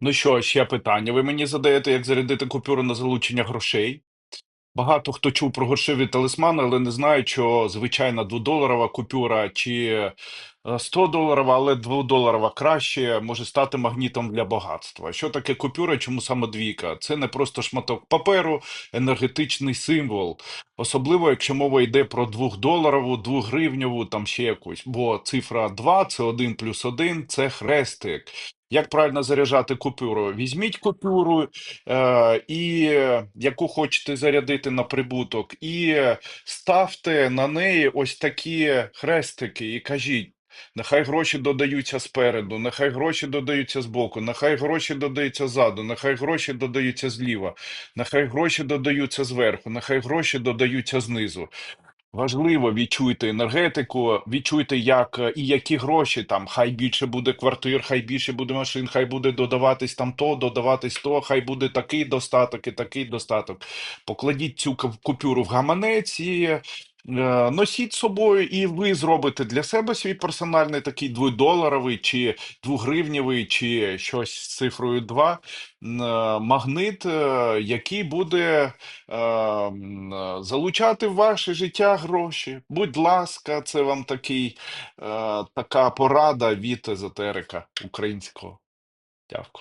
Ну що, ще питання. Ви мені задаєте, як зарядити купюру на залучення грошей. Багато хто чув про грошові талісмани, але не знають, що звичайна дводоларова купюра чи е, 100 доларова, але дводоларова краще може стати магнітом для багатства. Що таке купюра? Чому саме двійка? Це не просто шматок паперу, енергетичний символ. Особливо, якщо мова йде про двохдоларову, двогривневу, там ще якусь. Бо цифра 2 це 1 плюс 1, це хрестик. Як правильно заряджати купюру? Візьміть купюру, е, і яку хочете зарядити на прибуток, і ставте на неї ось такі хрестики і кажіть. Нехай гроші додаються спереду, нехай гроші додаються збоку, нехай гроші додаються ззаду, нехай гроші додаються зліва, нехай гроші додаються зверху, нехай гроші додаються знизу. Важливо відчуйте енергетику, відчуйте, як е, і які гроші там. Хай більше буде квартир, хай більше буде машин, хай буде додаватись там то, додаватись то, хай буде такий достаток і такий достаток. Покладіть цю купюру в гаманець і носіть з собою, і ви зробите для себе свій персональний такий дводоларовий чи двогривневий, чи щось з цифрою 2 е, магнит, е, який буде е, е, залучати в ваше життя гроші. Будь ласка, це вам такий, е, така порада від езотерика українського. Дякую.